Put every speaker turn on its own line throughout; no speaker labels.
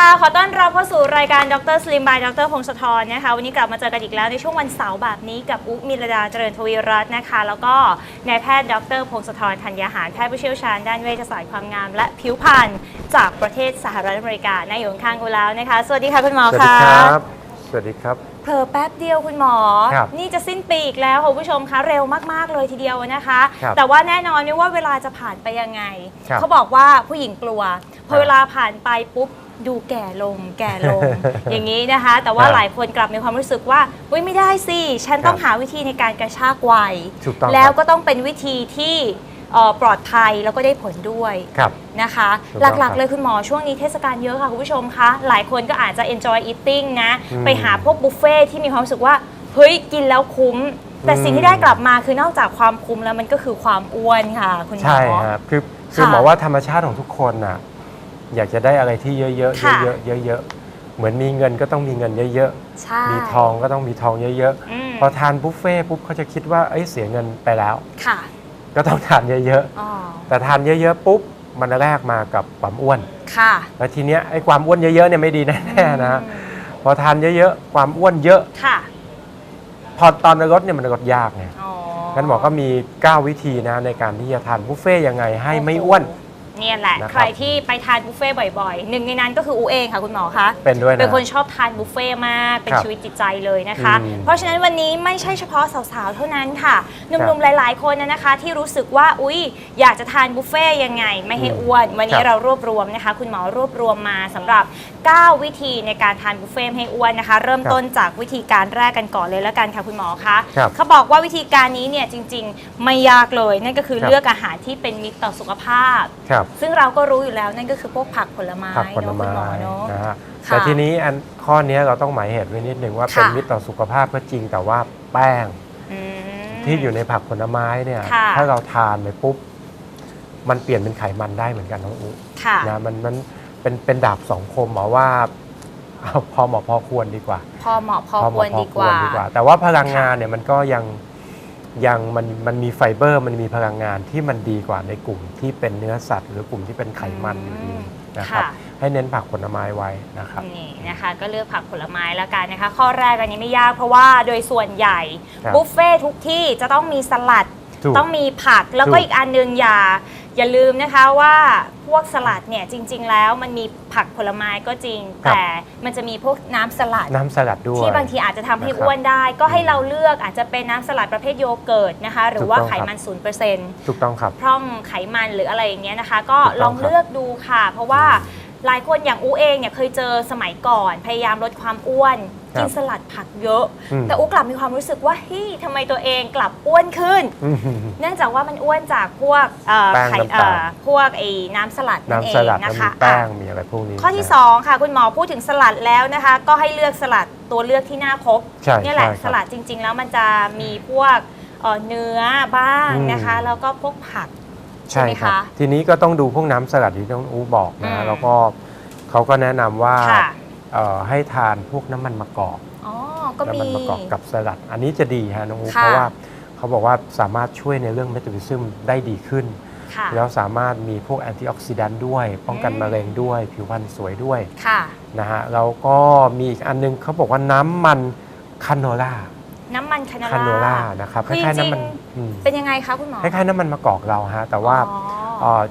วัสดีค่ะ ขอต้อนรับเข้าสู่รายการดรสลิมบายดรพงศธรนะคะ วันนี้กลับมาเจอกันอีกแล้วในช่วงวันเสาร์แบบนี้กับอุ๊มิลดาเจริญทวีรัตน์นะคะ แล้วก็นายแพทย์ดรพงศธรธัญญาหารแพทย์ผู้เชี่ยวชาญด้านเวชศาสตร์ความงาม และผิวพรรณจากประเทศสหรัฐอเมริกานั่งอยู่ข้างๆกูแล้วนะคะ สวัสดีค่ะคุณหมอ
สวัสดี
ค่ะ
ครับ สวัสดีครับ
เผลอแป๊บเดียวคุณหมอ
ครับ
นี่จะสิ้นปีอีกแล้วคุณผู้ชมคะเร็วมากๆเลยทีเดียวนะคะ
ครับ
แต่ว่าแน่นอนนี่ว่าเวลาจะผ่านไปยังไง
ครับ
เขาบอกว่าผู้หญิงกลัว พอ
ครับ
เวลาผ่านไปปุ๊บ ดูแก่ลงแก่ลง อย่างนี้นะคะ แต่ว่า
ครับ
หลายคนกลับมีความรู้สึกว่าเฮ้ยไม่ได้สิ ฉันต้อง
ครับ
หาวิธีในการกระชากวัย
ถูกต้อง
แล้ว
ครับ
ก็ต้องเป็นวิธีที่เอ่อปลอดภัยแล้วก็ได้ผลด้วย
ครับ
นะคะ
ถูกต้อง
หลัก
ครั
ๆ
บ
เลยคุณหมอช่วงนี้เทศกาลเยอะค่ะคุณผู้ชมคะ หลายคนก็อาจจะ enjoy eating นะ
อืม
ไปหาพวกบุฟเฟ่ที่มีความรู้สึกว่า เฮ้ย กินแล้วคุ้ม แต่
อืม
สิ่งที่ได้กลับมาคือนอกจากความคุ้มแล้วมันก็คือความอ้วนค่ะ คุณหมอ
ใช่ครับคือคือ
ค่ะ
หมอว่าธรรมชาติของทุกคนน่ะ อยากจะได้อะไรที่เยอะๆเยอะ
ค่ะ
ๆเยอะๆเหมือนมีเงินก็ต้องมีเงินเยอะ
ใช่
ๆ มีทองก็ต้องมีทองเยอะ
อืม
ๆ พอทานบุฟเฟ่ต์ปุ๊บเขาจะคิดว่าเอ้ยเสียเงินไปแล้ว
ค่ะ
ก็ต้องทานเยอะ
อ๋อ
ๆ แต่ทานเยอะๆปุ๊บมันแรกมากับความอ้วน
ค่ะ
แล้วทีเนี้ยไอ้ความอ้วนเยอะๆเนี่ยไม่ดีแน่ๆนะ
อืม
พอทานเยอะๆความอ้วนเยอะ
ค่ะ
พอตอนลดเนี่ยมันลดยากไง
อ๋อ
งั้นหมอก็มี 9 วิธีนะในการที่จะทานบุฟเฟ่ต์ยังไงให้ไม่อ้วน
เนี่ยแหละ
นะครับ
ใครที่ไปทานบุฟเฟ่ต์บ่อยๆ หนึ่งในนั้นก็คืออูเองค่ะคุณหมอคะ
เป็นด้วยนะ
เป็นคนชอบทานบุฟเฟ่ต์มาก เป็น
ครับ
ชีวิตจิตใจเลยนะคะ
อืม
เพราะฉะนั้นวันนี้ไม่ใช่เฉพาะสาวๆ เท่านั้นค่ะ หนุ่มๆ หลายๆ คนนะนะคะ ที่รู้สึกว่า อุ๊ย อยากจะทานบุฟเฟ่ต์ยังไง ไม่ให้
อืม
อ้วน วันนี้
ครับ
เรารวบรวมนะคะ คุณหมอรวบรวมมาสำหรับ 9 วิธีในการทานบุฟเฟ่ต์ไม่ให้อ้วนนะคะ เริ่ม
ครับ
ต้นจากวิธีการแรกกันก่อนเลยแล้วกันค่ะคุณหมอคะ
ครับ
เขาบอกว่าวิธีการนี้เนี่ยจริงๆ ไม่ยากเลย นั่นก็คือ
ครับ
เลือกอาหารที่เป็นมิตรต่อสุขภาพ
ครับ
ซึ่งเราก็รู้อยู่แล้วนั่นก็คือพวกผักผลไม้
ผักผล
เนาะ
ไม้
คุณหมอเนาะ
นะฮะ
ค่ะ
แต่ทีนี้อันข้อเนี้ยเราต้องหมายเหตุไว้นิดนึงว่าเป็น
ค่ะ
มิตรต่อสุขภาพก็จริงแต่ว่าแป้ง
อืม
ที่อยู่ในผักผลไม้เนี่ย
ค่ะ
ถ้าเราทานไปปุ๊บมันเปลี่ยนเป็นไขมันได้เหมือนกันน้องอุ
ค่ะ
นะมันมันเป็นเป็นดาบสองคมหมอว่าเอาพอเหมาะพอควรดีกว่า
พอเหมาะพอ
พอ
ค
เห
วร
มาะพอ
ดี
ค
ก
ว
ว่า
รดีกว่า แต่ว่าพลังงานเนี่ยมันก็ยัง ยังมันมันมีไฟเบอร์มันมีพลังงานที่มันดีกว่าในกลุ่มที่เป็นเนื้อสัตว์ หรือกลุ่มที่เป็นไขมันอยู่ดีนะครับ
ค่ะ
ให้เน้นผักผลไม้ไว้นะครับ
นี่นะคะก็เลือกผักผลไม้แล้วกันนะคะ ข้อแรกอันนี้ไม่ยากเพราะว่าโดยส่วนใหญ่
ครับ
บุฟเฟ่ทุกที่จะต้องมีสลัด
ถูก
ต้องมีผักแล้วก็
ถูก
อีกอันหนึงอย่า อย่าลืมนะคะว่าพวกสลัดเนี่ยจริง ๆ แล้วมันมีผักผลไม้ก็จริง
ครับ
แต่มันจะมีพวกน้ำสลัด
น้ำสลัดด้วย
ที่บางทีอาจจะทำให้
นะครับ
อ้วนได้ ก็ให้เราเลือกอาจจะเป็นน้ำสลัดประเภทโยเกิร์ตนะคะ หรือว่า
ถูกต้อง
ไข
ครับ
มันศูนย์เปอร์เซ็นต์
ถูกต้องครับ
พร่องไขมันหรืออะไรอย่างเงี้ยนะคะ ก็
ถูก
ล
ต้
อ
อง
ง
ครับ
เลือกดูค่ะ เพราะว่าหลายคนอย่างอูเองเนี่ยเคยเจอสมัยก่อน พยายามลดความอ้วน
ครับ
กินสลัดผักเยอะ
อืม
แต่อูกลับมีความรู้สึกว่าเฮ้ยทำไมตัวเองกลับอ้วนขึ้น
อืม
เนื่องจากว่ามันอ้วนจากพวกเอ่อ
แป้ง
ไข่
น้ำตาล
เอ่อพวกไอ้น้ำสลัดนั่นเอ
น้ำส
ง
ลัด
นะ
แล้วมี
คะ
แป้ง
อะ
มีอะไรพวกนี้
ข้อที่
นะ
2 ค่ะ คุณหมอพูดถึงสลัดแล้วนะคะ ก็ให้เลือกสลัดตัวเลือกที่หน้าครบ
ใช่
เนี่ยแหละ
ใช่ครับ
สลัดจริง ๆ แล้วมันจะมีพวกเอ่อเนื้อบ้าง
อืม
นะคะแล้วก็พวกผักใช่
ใช่
ไหม
ครับ
คะ
ทีนี้ก็ต้องดูพวกน้ำสลัดที่น้องอูบอก
อื
นะ
ม
แล้วก็เขาก็แนะนำว่า
ค่ะ
เอ่อให้ทานพวกน้ำมันมะกอก
อ๋อ ก็มี
น้ำมันมะกอกกับสลัด อันนี้จะดีฮะน้องอู
ค่ะ
เพราะว่าเขาบอกว่าสามารถช่วยในเรื่องเมตาบอลิซึมได้ดีขึ้น
ค่ะ
แล้วสามารถมีพวกแอนตี้ออกซิแดนต์ด้วย ป้องกัน
อืม
มะเร็งด้วย ผิวพรรณสวยด้วย
ค่ะ
นะฮะแล้วก็มีอีกอันนึงเขาบอกว่าน้ำมันคาโนล่า
น้ำมันคานา
คาโน
ล่า
ล่า นะครับค
คือ
ล้ายๆ
จริงๆ
น้ำมันอืม
เป็นยังไงคะคุณหมอ
คล้ายๆน้ำมันมะกอกเราฮะแต่ว่า
อ๋อ
เอ่อ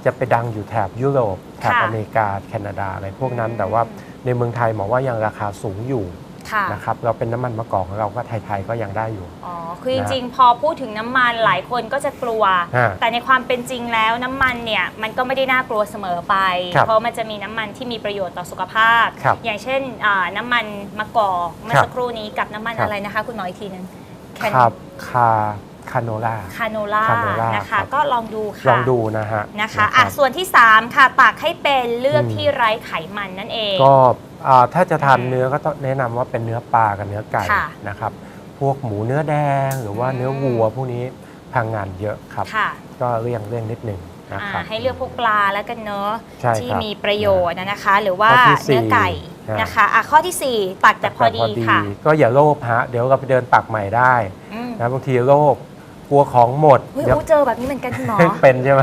จะไปดังอยู่แถบยุโรปแถบ
ค่ะ
อเมริกาแคนาดาอะไรพวกนั้น
อืม
แต่ว่าในเมืองไทยหมอว่ายังราคาสูงอยู่
ค่ะ
นะครับเราเป็นน้ำมันมะกอกของเราก็ไทยๆก็ยังได้อยู่
อ๋อ คือจ
นะ
ริงๆ พอพูดถึงน้ำมันหลายคนก็จะกลัว
ฮะ
แต่ในความเป็นจริงแล้วน้ำมันเนี่ย มันก็ไม่ได้น่ากลัวเสมอไป
ครับ
เพราะมันจะมีน้ำมันที่มีประโยชน์ต่อสุขภาพ
ครับ
อย่างเช่นอ่าน้ำมันมะกอกเมื่อ
ครับ
สักครู่นี้กับน้ำมัน
ครับ
อะไรนะคะ คุณหมออีกทีหนึง
คาคาคาโนล่า
คาโนล่า
คาโนล่า
นะ
ครั
คะ
บ
ก็ลองดูค่ะ
ลองดูนะฮะ
นะคะ
รับ
อะส่วนที่ 3 ค่ะตักให้เป็นเลือก
อืม
ที่ไร้ไขมันนั่นเอง
ก็อ่าถ้าจะทาน
อืม
เนื้อก็ต้องแนะนำว่าเป็นเนื้อปลากับเนื้อไก่
ค่ะ
นะครับ พวกหมูเนื้อแดงหรือว่า
อืม
เนื้อวัวพวกนี้พลังงานเยอะครับ
ค่ะ
ก็เลี่ยงเลี่ยงนิดหนึ่งนะ
อ่า
ครับ
ให้เลือกพวกปลาแล้วกันเนอะ
ใช่
ที่
ครับ
มีประโยชน์นะคะ หรือว่า
ข้อที่สี่
เนื้อไก่
นะ
นะคะอะข้อที่4 ตักแต่พอดีค่ะ
ก็อย่าโลภฮะเดี๋ยวเราไปเดินตักใหม่ได้
อืม
นะบางทีโลภ กลัวของหมด
เฮ้ย
เดี๋ยว
อู้เจอแบบนี้เหมือนกันคุณหมอ
เป็นใช่ไหม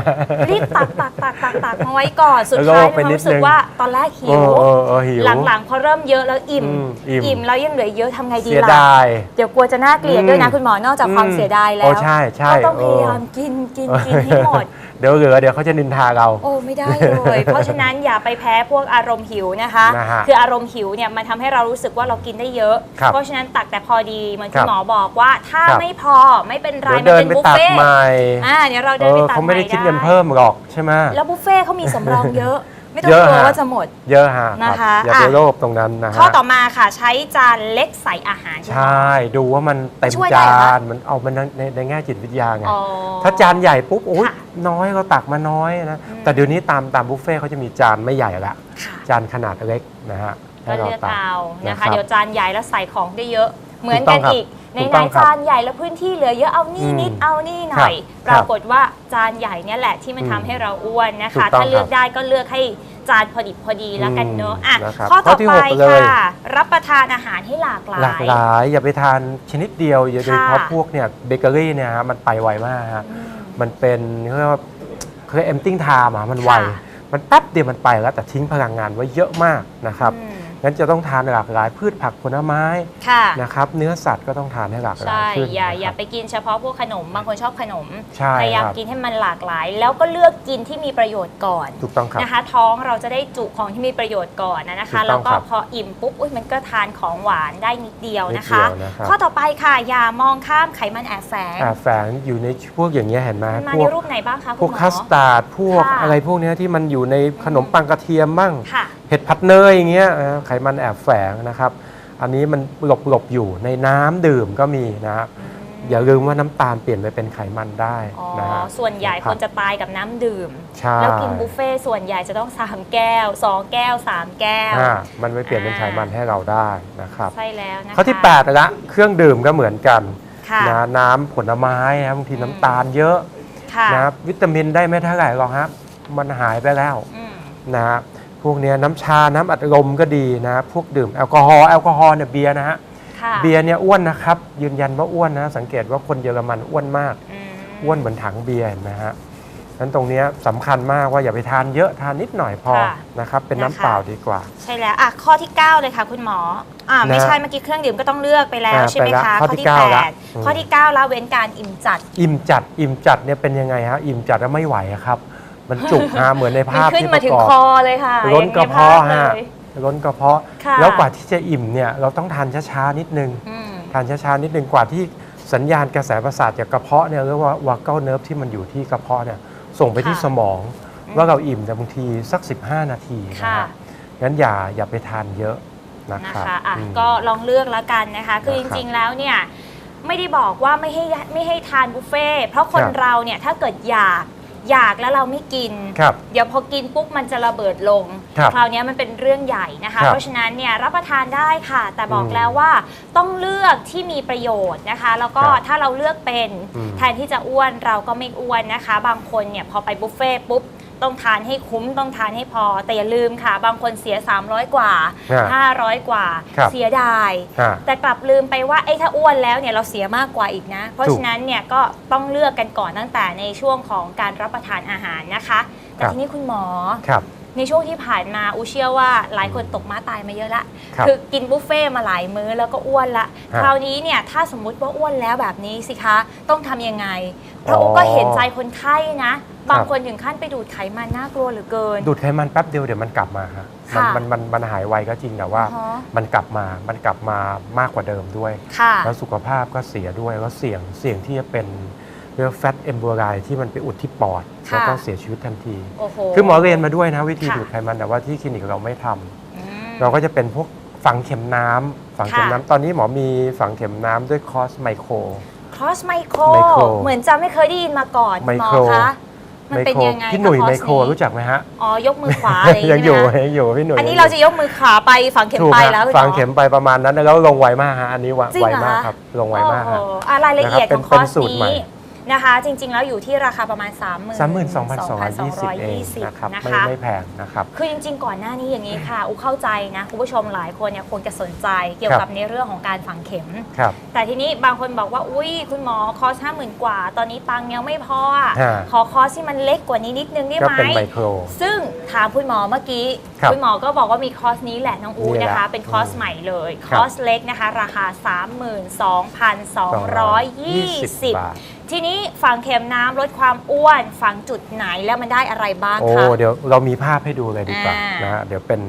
รีบตักตักตักตักตักมาไว้ก่อน สุด
แล้วก็
ท้าย
ไป
มีความ
นิด
รู้สึก
นึง
ว่าตอนแรกหิ
เอ
ว
อเออเออหิว
หลังๆพอเริ่มเยอะแล้วอิ่ม
อืมอิ่ม
แล้วยังเหลือเยอะทำไงดี
เสีย
ล่ะ
ดาย
เดี๋ยวกลัวจะน่าเกลียดด้วยนะ
อืม
คุณหมอนอกจากความ
อืม
เสียดายแล้
โอ้
ว
ใช่ใช่
ก็ต้องพยายาม
เออ
กินกินกินให้หมด
เดี๋ยวเหลือเดี๋ยวเขาจะนินทาเรา
โอ้ไม่ได้เลย เพราะฉะนั้นอย่าไปแพ้พวกอารมณ์หิวนะคะ
นะฮะ
คืออารมณ์หิวเนี่ยมันทำให้เรารู้สึกว่าเรากินได้เยอะ
ครับ
เพราะฉะนั้นตักแต่พอดีเหมือน
ครั
คุณ
บ
หมอบอกว่าถ้า
ครับ
ไม่พอไม่เป็นไร
เดี๋ยว
มัน
เดิน
เป็น
ไป
บุฟ
ตัก
เฟ่ต์
ใหม่
อ่าเดี๋ยวเรา
เอ
เดินไป
อ
ตัก
เขาไม่ได้
ให
คิดเงิน
ไเพิ่
มหรอกใช่ไหม
แล้วบุฟเฟ่ต์เขามีสำรองเยอะ ไม่ต้อง
เยอะ
กลัว
ฮะ
ว่าจะหมด
เยอะฮะ
นะคะ
รับอย่าไป
อะ
โลภตรงนั้นนะฮะ
ข้อต่อมาค่ะใช้จานเล็กใส่อาหาร
ใช่ดูว่ามันเต็ม
ช่วยได้
จา
เหรอคะ
นมันเอามันในในแง่จิตวิทยาไง
อ๋อ
ถ้าจานใหญ่ปุ๊บโอ้ย
ค่ะ
น้อยก็ตักมาน้อยนะ
อืม
แต่เดี๋ยวนี้ตามตามบุฟเฟ่ต์เขาจะมีจานไม่ใหญ่ละ
ค่ะ
จานขนาดเล็กนะฮะ
ก็
ให้เรา
เลือก
ตัก
เอานะ
นะครั
คะ
บ
เดี๋ยวจานใหญ่แล้วใส่ของได้เยอะ เหมือน
ถูกต้
กั
อนงครับ
อีกใน
ถูก
ไหน
ต้องครับ
จานใหญ่แล้วพื้นที่เหลือเยอะเอานี่
อืม
นิดเอานี่หน่อย
ครับ
ปรากฏว่าจานใหญ่เนี่ยแหละที่มัน
อืม
ทำให้เราอ้วนนะ
ถู
คะ
กต้อง
ถ้าเลือก
ครับ
ได้ก็เลือกให้จานพอดิบพอดีแล้วกันเนอะ
อืม
อะ
นะครับ
ข้อ
ข้
ต่
อ
อ
ที่
ไป
หกเลย
ค่ะ รับประทานอาหารให้หลากหลา
หลาก
ย
หลายอย่าไปทานชนิดเดียวอย่าโดยเฉพาะ
ค่ะ
พวกเนี่ยเบเกอรี่เนี่ยฮะมันไปไวมากฮะ
อืม
มันเป็นเขาเรียกว่าเขาเรียก emptying time อะมันไว
ค่ะ
มันแป๊บเดียวมันไปแล้วแต่ทิ้งพลังงานไว้เยอะมากนะครับ
อืม
งั้นจะต้องทานหลากหลายพืชผักผลไม้
ค่ะ
นะครับเนื้อสัตว์ก็ต้องทานให้หลากหลาย
ใช่
ขึ้น
อย่า
นะครับ
อย่าไปกินเฉพาะพวกขนม บางคนชอบขนม
ใช่
พยายาม
ครับ
กินให้มันหลากหลาย แล้วก็เลือกกินที่มีประโยชน์ก่อน
ถูกต้องครับ
นะคะ ท้องเราจะได้จุของที่มีประโยชน์ก่อนนะนะ
ถู
คะ
กต้
แล้
อ
ว
ง
ก็
ครับ
พออิ่มปุ๊บอุ๊ยมันก็ทานของหวานได้นิดเดียวนะคะ
นิดเดียวนะครับ
ข้อต่อไปค่ะอย่ามองข้ามไขมันแอบแฝง
อ่าแฝงอยู่ในพวกอย่างเงี้ยเห็นไหม
มันมา
พ
ใน
วก
รูปไหนบ้างคะ
พ
คุ
วก
ณหมอ
คัสตาร์ดพวก
ค่ะ
อะไรพวกเนี้ยที่มันอยู่ในขนมปังกระเทียมมั่ง
ค่ะ
เห็ดผัดเนยอย่างเงี้ยเออไขมันแอบแฝงนะครับ อันนี้มันหลบหลบอยู่ในน้ำดื่มก็มีนะครับอย่าลืมว่าน้ำตาลเปลี่ยนไปเป็นไขมันได้
อ๋อ
นะฮะ
ส่วนใหญ่
นะ
คนจะตายกับน้ำดื่ม
ใช่
แล้วกินบุฟเฟ่ต์ส่วนใหญ่จะต้อง 3 แก้ว 2 แก้ว 3 แก้ว
อ่ามันไปเปลี่ยนเป็นไขมันให้เราได้นะครับ
ใช่แล้วนะคะ
ข้อที่8ละเครื่องดื่มก็เหมือนกัน
ค่ะ
นะน้ำผลไม้นะบางที
อืม
น้ำตาลเยอะ
ค่ะ
นะครับวิตามินได้ไม่เท่าไหร่หรอกครับ มันหายไปแล้ว
อืม
นะฮะพ วกเนี้ยน้ำชาน้ำอัดลมก็ดีนะ พวกดื่มแอลกอฮอล์แอลกอฮอล์เนี่ยเบียร์นะฮะ
ค่ะ
เบียร์เนี่ยอ้วนนะครับยืนยันว่าอ้วนนะ สังเกตว่าคนเยอรมันอ้วนมาก
อืม
อ้วนเหมือนถังเบียร์เห็นไหมฮะนั้นตรงเนี้ยสำคัญมากว่าอย่าไปทานเยอะทานนิดหน่อยพอ
ค่ะ
นะครับเป็น
นะคะ
น้ำเปล่าดีกว่า
ใช่แล้วอะข้อที่ 9 เลยค่ะคุณหมออ่าไม่
นะ
ใช่เมื่อกี้เครื่องดื่มก็ต้องเลือกไปแล้ว
อ่า
ใช่ไหม
ไปละ
คะ
ข้อที่เก้าละอืม
8ข้อที่9ละเว้นการอิ่มจัด
อิ่มจัดอิ่มจัดเนี่ยเป็นยังไงฮะอิ่มจัดแล้วไม่ไหวอะครับ มันจุกฮะเหมือนใน
มัน
ภาพ
ขึ้น
ที่ป
มา
ระ
ถึ
ก
ง
อบ
คอเลยค่ะ
ล้นกระเพาะ
อย่งใน
ฮะ
ภพเลย
ล้นกระเพาะ
ค่ะ
แล้วกว่าที่จะอิ่มเนี่ยเราต้องทานช้าๆนิดนึง
อืม
ทานช้าๆนิดนึงกว่าที่สัญญาณกระแสประสาทจากกระเพาะเนี่ยเรียกว่าวาเกิลเนิร์ฟที่มันอยู่ที่กระเพาะเนี่ยส่งไปที่
ค่ะ
สมอง
อืม
ว่าเราอิ่มแต่บางทีสัก 15 นาทีนะ
ค่ะ
ฮะงั้นอย่าอย่าไปทานเยอะนะ
นะครับคะอะ
อืม
ก็ลองเลือกแล้วกันนะคะ คือจ
นะครับ
ริงๆ แล้วเนี่ยไม่ได้บอกว่าไม่ให้ไม่ให้ทานบุฟเฟ่ต์เพราะคน
ครับ
เราเนี่ยถ้าเกิดอยาก อยากแล้วเราไม่กิน
ครับ
เดี๋ยวพอกินปุ๊บมันจะระเบิดลง
ครับ
คราวนี้มันเป็นเรื่องใหญ่นะคะ
ครับ
เพราะฉะนั้นเนี่ยรับประทานได้ค่ะ แต่บอก
อืม
แล้วว่าต้องเลือกที่มีประโยชน์นะคะ แล้วก็
ครับ
ถ้าเราเลือกเป็น
อืม
แทนที่จะอ้วนเราก็ไม่อ้วนนะคะ บางคนเนี่ยพอไปบุฟเฟ่ต์ปุ๊บ ต้องทานให้คุ้มต้องทานให้พอ แต่อย่าลืมค่ะ บางคนเสีย 300 กว่า
อ่า
500 กว่า
ครับ
เสียดาย
ฮะ
แต่กลับลืมไปว่าไอ้ถ้าอ้วนแล้วเนี่ยเราเสียมากกว่าอีกนะ เพราะ
ถูก
ฉะนั้นเนี่ยก็ต้องเลือกกันก่อนตั้งแต่ในช่วงของการรับประทานอาหารนะคะแต่
ครับ
ทีนี้คุณหมอ
ครับ
ในช่วงที่ผ่านมาอูเชื่อว่าหลายคนตกม้าตายมาเยอะละ
ครับ
อกินบุฟเฟ่ต์มาหลายมื้อแล้วก็อ้วนละ
ฮะ
คราวนี้เนี่ยถ้าสมมุติว่าอ้วนแล้วแบบนี้สิคะต้องทำยังไงเพราะ
อ๋อ
อูก็เห็นใจคนไข้นะ บาง
ครับ
คนถึงขั้นไปดูดไขมันน่ากลัวเหลือเกิน
ดูดไขมันแป๊บเดียวเดี๋ยวมันกลับมาฮะมัน
ค่ะ
มันมันมันหายไวก็จริงแต่ว่า
อ๋อ
มันกลับมามันกลับมามากกว่าเดิมด้วย
ค่ะ
แล้วสุขภาพก็เสียด้วยแล้วเสี่ยงเสี่ยงที่จะเป็น เรียกแฟตเอมโบไลที่มันไปอุดที่ปอด
ค่ะ
แล้วก็เสียชีวิตทันที
โอ้โห
คือหมอเรียนมาด้วยนะวิธี
ค่ะ
ดูดไขมันแต่ว่าที่คลินิกเราไม่ทำ
อืม
เราก็จะเป็นพวกฝังเข็มน้ำฝังเข็ม
ค่ะ
น้ำตอนนี้หมอมีฝังเข็มน้ำด้วยคอสไมโคร
ครอสไมโคร
ไมโคร
เหมือนจะไม่เคยได้ยินมาก่อนคุณหมอ
ไมโคร
คะมัน
ไม
เป็น
โคร
ยังไง
พี่หนุ่ย
คะ
ไมโคร
นี้
รู้จักไหมฮะ
อ๋อยกมือขวาอะไรอย่าง
ยัง
งี้
อยู่
ใช่ไหมคะ
ยังอยู่พี่หนุ่ย
อันนี้
ยัง
เรา
ยู่
จะยกมือขวาไปฝังเข็ม
ถูก
ไป
ฮะ
แล้วคุณหมอ
ฝังเข็มไปประมาณนั้นแล้วลงไวมากฮะอันนี้ไว
จริง
ไว
เหรอ
มาก
คะ
ครับลงไวมากฮะ
โอ้โหอะรายละเอียด
นะครับ
ของคอร์ส
เป็นเป็นสูตรใหม่
นี้ นะคะ จริง ๆ แล้วอยู่ที่ราคาประมาณ3 2
32,220เองนะครับ
นะ
ไม่
คะ
ไม่แพงนะครับ
คือจริง ๆ ก่อนหน้านี้อย่างนี้ค่ะ อุเข้าใจนะคุณผู้ชมหลายคนเนี่ยคงจะสนใจเกี่ยวกับในเรื่องของการฝังเข็ม
ครับ
แต่ทีนี้บางคนบอกว่า อุ้ยคุณหมอคอร์สห้าหมื่นกว่า ตอนนี้ตังค์ยังไม่พออะ
ฮะ
ขอคอร์สที่มันเล็กกว่านี้นิดนึงได้
ก็
ไหม
เป็นไมโคร
ซึ่งถามคุณหมอเมื่อกี้
ครับ
ณหมอก็บอกว่ามีคอร์สนี้แหละน้องอู
นี่แหละ
นะคะ เป็นคอร์สใหม่เลยค
ครับ
อร์สเล็กนะคะ ราคา 32,220
บาท
ทีนี้ฝังเข็มน้ำลดความอ้วนฝังจุดไหนแล้วมันได้อะไรบ้าง
โอ้
คะ
เดี๋ยวเรามีภาพให้ดูเลยดีกว่า
อ่าน
นะฮะเดี๋ยวเป็น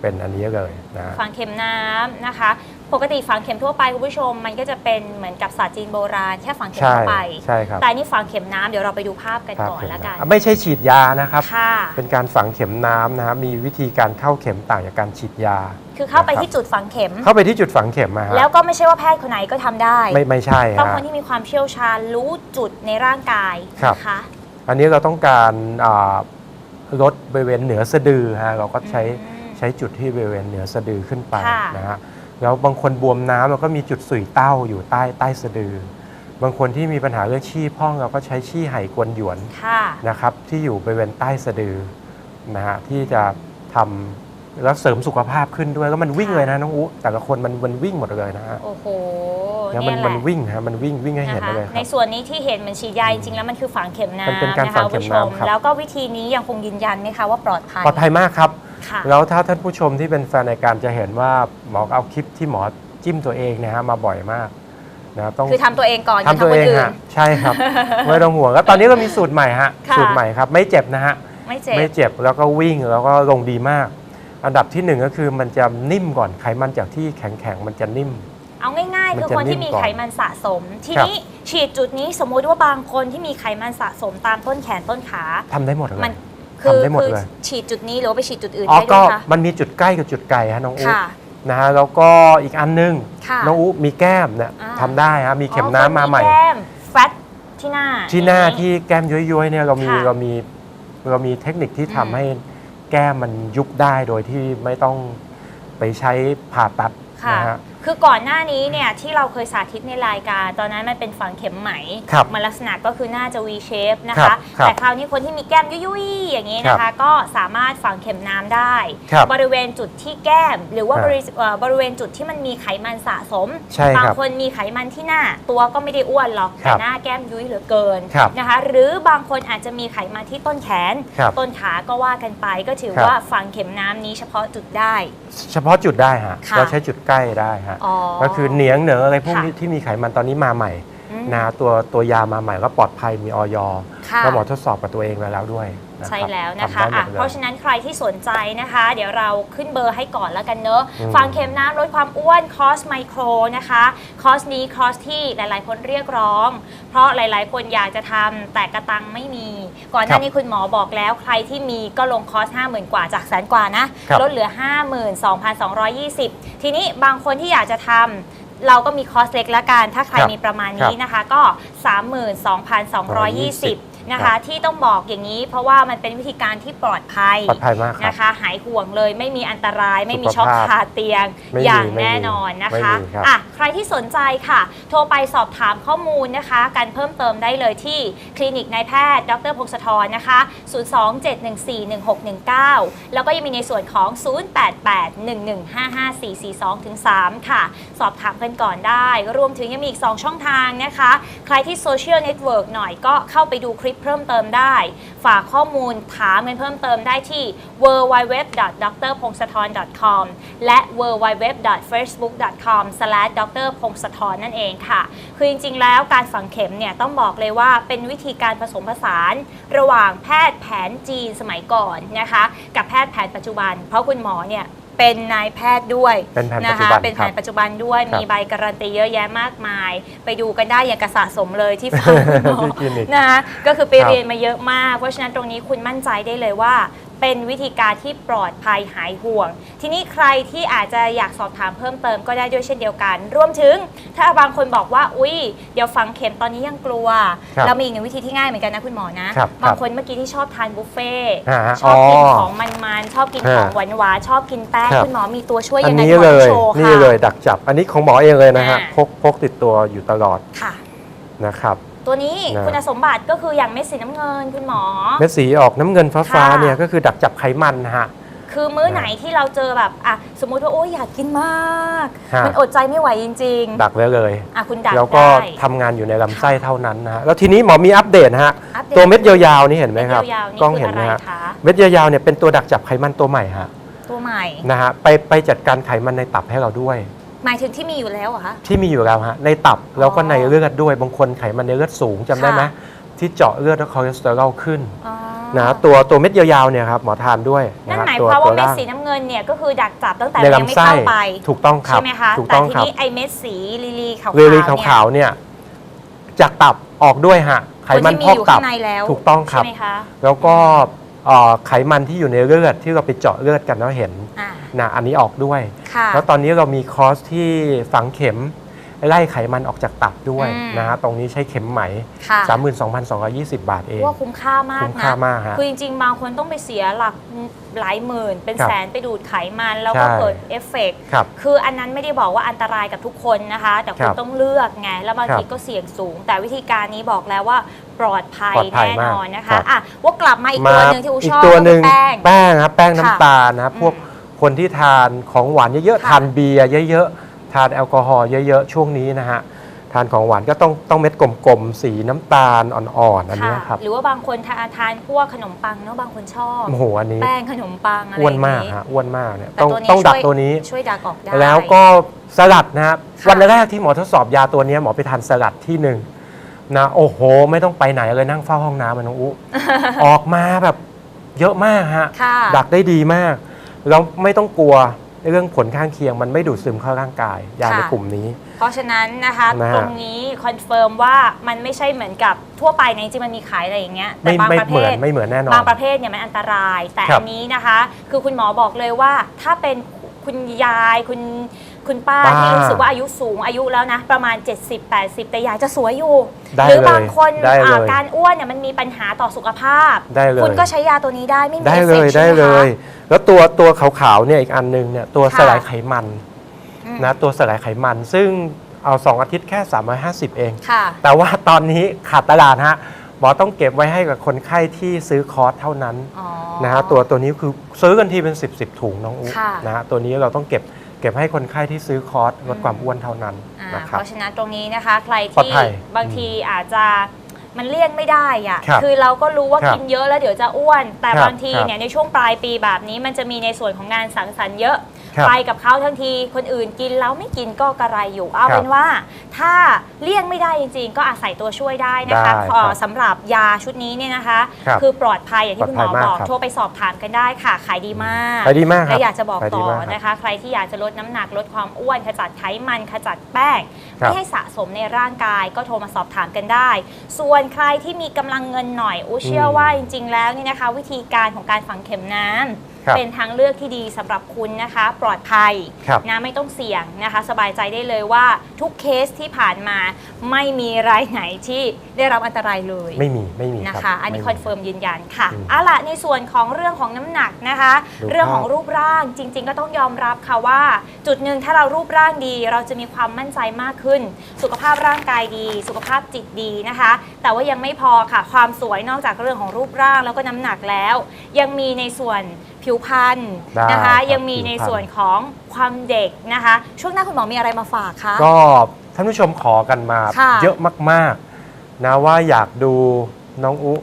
เป็นอันนี้เลยนะฮะ
ฝังเข็มน้ำนะคะ ปกติฝังเข็มทั่วไปคุณผู้ชม มันก็จะเป็นเหมือนกับศาสตร์จีนโบราณแค่ฝังเข็ม
ใช่
ทั่วไป
ใช่ครับ
แต่อันนี่ฝังเข็มน้ำเดี๋ยวเราไปดูภาพกัน
ภาพ
ก่อน
เข็ม
ละกัน
น้ำไม่ใช่ฉีดยานะครับ
ค่ะ
เป็นการฝังเข็มน้ำนะครับมีวิธีการเข้าเข็มต่างจากการฉีดยา
คือเข้าไป
นะครับ
ที่จุดฝังเข็ม
เข้าไปที่จุดฝังเข็มอะฮะ
แล้วก็ไม่ใช่ว่าแพทย์คนไหนก็ทำได้
ไม่ไม่ใช่
ต้อง
ฮะ
คนที่มีความเชี่ยวชาญรู้จุดในร่างกาย
ครับ
นะคะ
อันนี้เราต้องการอ่าลดบริเวณเหนือสะดือฮะเราก็ใช้
อืม
ใช้จุดที่บริเวณเหนือสะดือขึ้นไป
ค่ะ
นะฮะแล้วบางคนบวมน้ำเราก็มีจุดสุยเต้าอยู่ใต้ใต้สะดือ บางคนที่มีปัญหาเรื่องชี้พองเราก็ใช้ชี้ไหกวนหยวน
ค่ะ
นะครับที่อยู่บริเวณใต้สะดือนะฮะที่จะทำ แล้วเสริมสุขภาพขึ้นด้วยแล้วมันวิ่ง
ค่ะ
เลยนะน้องอุแต่ละคนมันมันวิ่งหมดเลยนะฮะ
โอ้โห
แล้ว
เนี่
มัน
ยแห
มัน
ละ
วิ่งฮะมันวิ่งวิ่งให้เห็น
นะคะ
เลยค
ใน
รับ
ส่วนนี้ที่เห็นเหมันฉีดยาจริงๆแล้วมันคือฝังเข็มน้
มันเป็นำการ
นะ
ฝั
คะ
ง
คุณ
เข็ม
ผู้ชม
น้ำครับ
แล้วก็วิธีนี้ยังคงยืนยันไหมคะว่าปลอดภัย
ปลอดภัยมากครับ
ค่ะ
แล้วถ้าท่านผู้ชมที่เป็นแฟนรายการจะเห็นว่าหมอเอาคลิปที่หมอจิ้มตัวเองเนะฮะมาบ่อยมากนะครับต้อง
คือทำตัวเองก่อน
ทำตัว
ค
เอง
นอื่น
ฮะใช่ครับ ไม่ต้องห่วงแล้วตอนนี้เรามีสูตรใหม่ฮะ
ค่ะ
สูตรใหม่ครับ ไม่เจ็บนะฮะ
ไม่เจ็บ
ไม่เจ็บแล้วก็วิ่งแล้วก็ลงดีมาก อันดับที่หนึ่งก็คือมันจะนิ่มก่อนไขมันจากที่แข็งๆมันจะนิ่ม
เอาง่ายๆ
มัน
คือ
จะ
คนที่
นิ่ม
มี
ก่อน
ไขมันสะสม ที
ครับ
นี้ฉีดจุดนี้สมมุติว่าบางคนที่มีไขมันสะสมตามต้นแขนต้นขา
ทำได้หมดเลย
มันคือ
ทำได้หมด
คือ
เลย
ฉีดจุดนี้หรือว่าไปฉีดจุดอื่น
อ๋อ
ได้ด้
ก็
วยคะ
มันมีจุดใกล้กับจุดไกลฮะน้องอุ๊
ค่ะ
นะฮะแล้วก็อีกอันนึง
ค่ะ
น้องอุ๊มีแก้มเนี่ย
อ่า
ทำได้ฮะมีเข็มน้ำมาใหม่
อ๋อคนแก้มแฟตที่หน้า
ที่หน้า
อย่ง
ที่แก้มย้อยๆเนี่ยเรามี
ค่ะ
เรามีเรามีเทคนิคที่ทำ
อืม
ให้ แก้มมันยุบได้โดยที่ไม่ต้องไปใช้ผ่าตัด
ค่ะ
นะฮะ
คือก่อนหน้านี้เนี่ยที่เราเคยสาธิตในรายการ ตอนนั้นมันเป็นฝังเข็มไหม
ครับ
มันลักษณะก็คือหน้าจะ V shape นะ
ครั
คะ
บครับ
แต่คราวนี้คนที่มีแก้มยุยๆอย่างนี้นะคะ ก็สามารถฝังเข็มน้ำได้
ครับ
บริเวณจุดที่แก้ม หรือว่า
อ่า
บริเอ่อบริเวณจุดที่มันมีไขมันสะสม
ใช่ครับ
บางคนมีไขมันที่หน้า ตัวก็ไม่ได้อ้วนหรอก
ค
แต่
รับ
หน้าแก้มยุ้ยเหลือเกิน
ครับ
นะคะ หรือบางคนอาจจะมีไขมันที่ต้นแขน
ครับ
ต้นขาก็ว่ากันไปก็ถือ
ครับ
ว่าฝังเข็มน้ำนี้เฉพาะจุดได้
เฉพาะจุดได้ฮะ
ค่ะ
เราใช้จุดใกล้ได้ฮะ
อ๋อ
ก็คือเหนียงเหนออะไรพวก
ค่ะ
นี้ที่มีไขมันตอนนี้มาใหม่
อืม
นะตัวตัวยามาใหม่ก็ปลอดภัยมีออย
ค่ะ
แล้วหมอทดสอบกับตัวเองไว้แล้วด้วย นะครับ
ใช่แล้วนะคะ
ทำได้หม
อะ
ดลย
เพราะฉะนั้นใครที่สนใจนะคะ เดี๋ยวเราขึ้นเบอร์ให้ก่อนแล้วกันเนอะ
อืม
ฟังเข็มน้ำลดความอ้วนคอสไมโครนะคะคอสนี้คอสที่หลาย ๆ คนเรียกร้อง เพราะหลาย ๆ คนอยากจะทำแต่กระตังไม่มี ก่อนหน้านี้คุณหมอบอกแล้ว ใครที่มีก็ลงคอส 50,000 กว่าจากแสนกว่านะ
ครับ
ลดเหลือ 52,220 ทีนี้บางคนที่อยากจะทำเราก็มีคอสเล็กละกัน ถ้าใคร
ครับ
มีประมาณนี้นะคะ ก็ 32,220 นะคะที่ต้องบอกอย่างนี้ เพราะว่ามันเป็นวิธีการที่ปลอดภัย
ปลอดภัยมากครับ
นะคะ หายห่วงเลยไม่มีอันตราย ไม่มี
สุข
ช็อก
ภาพ
คาเตียง
ไม่มี
อย่าง
ไม่มี
แน่นอนนะคะ
ไม่มีครับ
อะใครที่สนใจค่ะ โทรไปสอบถามข้อมูลนะคะกันเพิ่มเติมได้เลยที่คลินิกนายแพทย์ดรพงศธรนะคะ 027141619 แล้วก็ยังมีในส่วนของ 0881155442-3ค่ะ สอบถามกันก่อนได้ รวมถึงยังมีอีก 2 ช่องทางนะคะ ใครที่โซเชียลเน็ตเวิร์กหน่อยก็เข้าไปดูคลิปเพิ่มเติมได้ ฝากข้อมูลถามกันเพิ่มเติมได้ที่ www.drpongsathorn.com และ www.facebook.com/drpongsathorn นั่นเองค่ะ คือจริงๆ แล้วการฝังเข็มเนี่ยต้องบอกเลยว่าเป็นวิธีการผสมผสาน ระหว่างแพทย์แผนจีนสมัยก่อนนะคะ กับแพทย์แผนปัจจุบัน เพราะคุณหมอเนี่ย เป็นนายแพทย์ด้วย
เป็นแผนปั
นะ
จจุ
คะ
บัน
เป็นแผ
ครั
น
บ
ปัจจุบันด้วย
ครับ
มีใบการันตีเยอะแยะมากมาย ไปดูกันได้อย่างกระสะสมเลยที่ฟังคุณหมอ
ที่คลินิก
นะคะก็คือไป
ครับ
เรียนมาเยอะมาก เพราะฉะนั้นตรงนี้คุณมั่นใจได้เลยว่า เป็นวิธีการที่ปลอดภัยหายห่วง ทีนี้ใครที่อาจจะอยากสอบถามเพิ่มเติมก็ได้ด้วยเช่นเดียวกัน รวมถึงถ้าบางคนบอกว่า อุ๊ยเดี๋ยวฝังเข็มตอนนี้ยังกลัว
ครับ
เรามีอีกหนึ่งวิธีที่ง่ายเหมือนกันนะคุณหมอนะ ครับ
ครับ
งคนเมื่อกี้ที่ชอบทานบุฟเฟ่ต์
ฮะฮะ
ชอบกิน
อ๋อ
ของมันๆชอบกินของ
ฮะ
หวานๆชอบกินแป้ง
ครับ
คุณหมอมีตัวช่วย
อั
ยั
น
งไง
นี้
ขอ
เลย
โชว์ค่ะ
นี่เลยดักจับ อันนี้ของหมอเองเลยนะฮะ
อ่า
พกพกติดตัวอยู่ตลอด
ค่ะ
นะครับ
ตตัวนี้
นะ
คุณสมบัติก็คืออย่างเม็ดสีน้ำเงินคุณหมอ
เม็ดสีออกน้ำเงินฟ้า
ค่ะ
ๆเนี่ยก็คือดักจับไขมันนะฮะ
คือมื้อไหนที่เราเจอแบบอะสมมุติว่าโอ้ยอยากกินมาก
ฮะ
มันอดใจไม่ไหวจริง
ดักไว้เลย
ๆอะคุณดัก
แล้วก็
ได้
ทำงานอยู่ในลำไส้เท่านั้นนะฮะแล้วทีนี้หมอมีอัปเดตนะฮะ
อัปดต
ตัวเม็ดยาวๆนี่เห็นไหมครับ
เม็ดยาวๆนี่
กล้อง
คือ
เห็นไหม
อะไร
ฮะ
คะ
เม็ดยาวๆเนี่ยเป็นตัวดักจับไขมันตัวใหม่ฮะ
ตัวใหม่
นะฮะไปไปจัดการไขมันในตับให้เราด้วย
หมายถึงที่มีอยู่แล้วเหรอคะ
ที่มีอยู่แล้วฮะในตับแล้วก็
อ๋อ
ในเลือดด้วยบางคนไขมันในเลือดสูงจำได้ไหม
ค่ะ
ที่เจาะเลือดแล้วคอเลสเตอรอลขึ้น
อ๋อ
นะตัวตัวเม็ดยาวๆเนี่ยครับหมอทานด้วย
นั่น
ฮะ
หมาย
ตัว
ความ
ตั
ว่าเม็ด
ล่าง
สีน้ำเงินเนี่ยก็คือดักจับตั้งแต่
ใน
ยังไม่
ลำไส้
เข้าไป
ถูกต้องครับ
ใช่ไหมคะ
ถูก
แต่
ต้อง
ที
ครับ
นี้ไอเม็ดสีลีลีขาวๆ
เวลี
นี่ย
ขาวๆเนี่ยจากตับออกด้วยฮะไขมัน
คน
พ
ที่
อก
อยู่
ตับ
ข้างในแล้ว
ถูกต้องครับ
ใช่ไหมคะ
แล้วก็เอ่อ ไขมันที่อยู่ในเลือดที่เราไปเจาะเลือดกันแล้วเห็น
อ่า
นะอันนี้ออกด้วย
ค่ะ
แล้วตอนนี้เรามีคอร์สที่ฝังเข็ม ไล่ไขมันออกจากตับด้วย
อืม
นะฮะตรงนี้ใช้เข็มไหม
ค่ะ
32,220 บาทเอง
ว่าคุ้มค่ามาก
คุ้ม
นะ
ค่ามากฮะ
คือจริงๆบางคนต้องไปเสียหลักหลายหมื่น เป็น
ครับ
แสนไปดูดไขมันแล้วก็
ใช่
เกิดเอฟเฟกต์
ครับ
คืออันนั้นไม่ได้บอกว่าอันตรายกับทุกคนนะคะ แต่คุ
ค
ณ
รับ
ต้องเลือกไง แล้วบาง
ครับ
ทีก็เสี่ยงสูง แต่วิธีการนี้บอกแล้วว่าปลอดภัย
ปลอดภัย
แน่
มาก
นอนนะ
ครั
คะ
บ
อะว่ากลับมาอีก
มา
ตัวหนึ่งที่อู
อี
ช
ก
อบ
ตัวหนึ่ง
ก็คือแป้ง
แป้งครับแป้งน้ำ
ค่ะ
ตาลนะครับ
อืม
พวกคนที่ทานของหวานเยอะๆ
ค่ะ
ทานเบียร์เยอะๆ ทานแอลกอฮอล์เยอะๆ ช่วงนี้นะฮะทานของหวานก็ต้องต้องเม็ดกลมๆ สีน้ำตาลอ่อนๆอันเนี้ย
ค่ะ
ครับ
หรือว่าบางคนทานทานพวกขนมปังเนาะบางคนชอบ
โอ้โหอันนี้
แป้งขนมปังอะไร
อ้วนมาก
อย่างงี้
ฮะอ้วนมากเนี่ย
แต่
ต้อง
ตัวนี้
ต้องดัก
ช่วย
ตัวนี้
ช่วยดักออกได้
แล้วก็สลัดนะครับ
ค่ะ
วันแรกที่หมอทดสอบยาตัวเนี้ยหมอไปทานสลัดที่หนึ่งนะโอ้โห ไม่ต้องไปไหนเลยนั่งเฝ้าห้องน้ำมันน้องอุ ออกมาแบบเยอะมากฮะ
ค่ะ
ดักได้ดีมากแล้วไม่ต้องกลัว เรื่องผลข้างเคียงมันไม่ดูดซึมเข้าร่างกายยา
ค่ะ
ในกลุ่มนี้
เพราะฉะนั้นนะคะ
นะฮะ
ตรงนี้คอนเฟิร์มว่ามันไม่ใช่เหมือนกับทั่วไปในะจริงๆมันมีขายอะไรอย่างเงี้ยแต่
ไม่
บาง
ไม่
ประ
เห
เภ
มือน
ท
ไม่เหมือนแน่นอน
บางประเภทเนี่ยมันอันตราย แต่
ครั
อั
บ
นนี้นะคะ คือคุณหมอบอกเลยว่าถ้าเป็นคุณยายคุณ คุณป้า
ป้า
ที่รู้สึกว่าอายุสูงอายุแล้วนะ ประมาณ 70-80 แต่อยากจะสวยอยู่
ได้
หรือ
เลย
บางคน
ได้เลย
อ่าการอ้วนเนี่ยมันมีปัญหาต่อสุขภาพ
ได้เลย
คุณก็ใช้ยาตัวนี้ได้ไม่มี
ได้
เอฟ
เล
เฟก
ย
ต์ใช่
ได้
ไหม
เล
คะ
ยแล้วตัวตัวขาวๆเนี่ยอีกอันหนึงเนี่ยตัว
ค่ะ
สลายไขมัน
อืม
นะตัวสลายไขมัน ซึ่งเอาสองอาทิตย์แค่ 350 เอง
ค่ะ
แต่ว่าตอนนี้ขาดตลาดฮะหมอต้องเก็บไว้ให้กับคนไข้ที่ซื้อคอร์สเท่านั้น
อ๋อ
นะฮะตัวตัวนี้คือซื้อกันทีเป็น 10บสถุงน้องอุ๊
ค่ะ
นะฮะตัวนี้เราต้องเก็บ เก็บให้คนไข้ที่ซื้อคอร์สลดความอ้วนเท่านั้น
อ่า
นะค
เพ
รับ
ราะฉะนั้นตรงนี้นะคะ ใคร
ปลอด
ที่
ภัย
บางทีอาจจะมันเลี่ยงไม่ได้อะ
ครับ
คือเราก็รู้ว่า
ครับ
กินเยอะแล้วเดี๋ยวจะอ้วน แต่
ครับ
บางที
ครับ
เนี่ยในช่วงปลายปีแบบนี้มันจะมีในส่วนของงานสังสรรค์เยอะ
ครับ
ไปกับเขาทั้งทีคนอื่นกินแล้วไม่กินก็กระไรอยู่เอา
ครับ
เป็นว่า ถ้าเลี่ยงไม่ได้จริงๆ ก็อาศัยตัวช่วยได้นะคะ
ได้
เอ่อ
ครับ
สำหรับยาชุดนี้เนี่ยนะคะ
ครับ
คือปลอดภัยอย่างที่คุณหมอ
ปลอดภัยมาก
บอก
ครับ
โทรไปสอบถามกันได้ค่ะ ขายดีมาก
ขายดีมากครับ
และอยากจะบอก
ขายดี
ต่อ
มากครับ
นะคะ ใครที่อยากจะลดน้ำหนักลดความอ้วนขจัดไขมันขจัดแป้ง
ครับ
ไม่ให้สะสมในร่างกายก็โทรมาสอบถามกันได้ ส่วนใครที่มีกำลังเงินหน่อยอูเชื่อว่าจริง ๆ แล้วนี่นะคะ วิธีการของการฝังเข็มน้ำ
ครับ
เป็นทางเลือกที่ดีสำหรับคุณนะคะ ปลอดภัย
ครับ
นะไม่ต้องเสี่ยงนะคะ สบายใจได้เลยว่าทุกเคสที่ผ่านมาไม่มีรายไหนที่ได้รับอันตรายเลย
ไม่มีไม่มี
นะ
รั
คะ
บ
อันนี้
ไค
อนเฟิร์มยืนยันค่ะ
อืม
เอาล่ะในส่วนของเรื่องของน้ำหนักนะคะ
ดู
เรื่องของ
ภาพ
รูปร่างจริง ๆ ก็ต้องยอมรับค่ะว่า จุดหนึ่งถ้าเรารูปร่างดี เราจะมีความมั่นใจมากขึ้น สุขภาพร่างกายดี สุขภาพจิตดีนะคะ แต่ว่ายังไม่พอค่ะ ความสวยนอกจากเรื่องของรูปร่างแล้วก็น้ำหนักแล้ว ยังมีในส่วน ผิวพรรณ
ได้
นะคะ
ครับ
ยังมีใน
ผิวพรรณ
ส่วนของความเด็กนะคะ ช่วงหน้าคุณหมอมีอะไรมาฝากคะ
ก็ท่านผู้ชมขอกันมา
ค่ะ
เยอะมากๆนะว่าอยากดูน้องอุ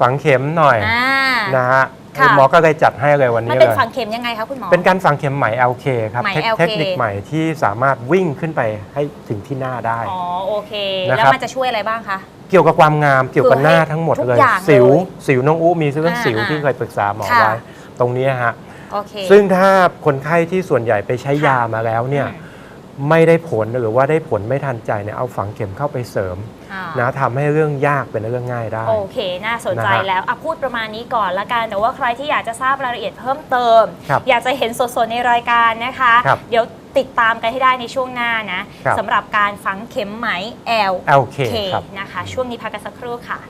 ฝังเข็มหน่อย
อ่า
นะฮะ
ค่ะ
หมอก็เลยจัดให้เลยวัน
มัน
นี้
เป็น
เลย
ฝังเข็มยังไงคะคุณหมอ
เป็นการฝังเข็มไหม LK ครับ
ไหม
เทค
LK
เทคนิคใหม่ที่สามารถวิ่งขึ้นไปให้ถึงที่หน้าได้
อ๋อโอเค
นะครับ
แล้วมันจะช่วยอะไรบ้างคะ
เกี่ยวกับความงามเกี่ยวกับหน้าทั้งหมด
ทุก
เลย
อย่าง
สิว
เลย
สิวน้องอุมีเรื่อง
อ่า
สิว
อ่า
ที่เคยปรึกษาหมอ
ค่ะ
ไว้ ตรงนี้ฮะ
โอเค
ซึ่งถ้าคนไข้ที่ส่วนใหญ่ไปใช้ยามาแล้วเนี่ย
อืม
ไม่ได้ผลหรือว่าได้ผลไม่ทันใจเนี่ยเอาฝังเข็มเข้าไปเสริม
อ่า
นะทำให้เรื่องยากเป็นเรื่องง่ายได้
โอเค น่าสนใจ
นะฮะ
แล้วอะพูดประมาณนี้ก่อนละกัน แต่ว่าใครที่อยากจะทราบรายละเอียดเพิ่มเติม
ครับ
อยากจะเห็นสดๆในรายการนะคะ
ครับ
เดี๋ยว ติดตามกันให้ได้ในช่วงหน้านะครับ สำหรับการฝังเข็มไหม L
LK ครับ
นะคะ ช่วงนี้พักกันสักครู่ค่ะ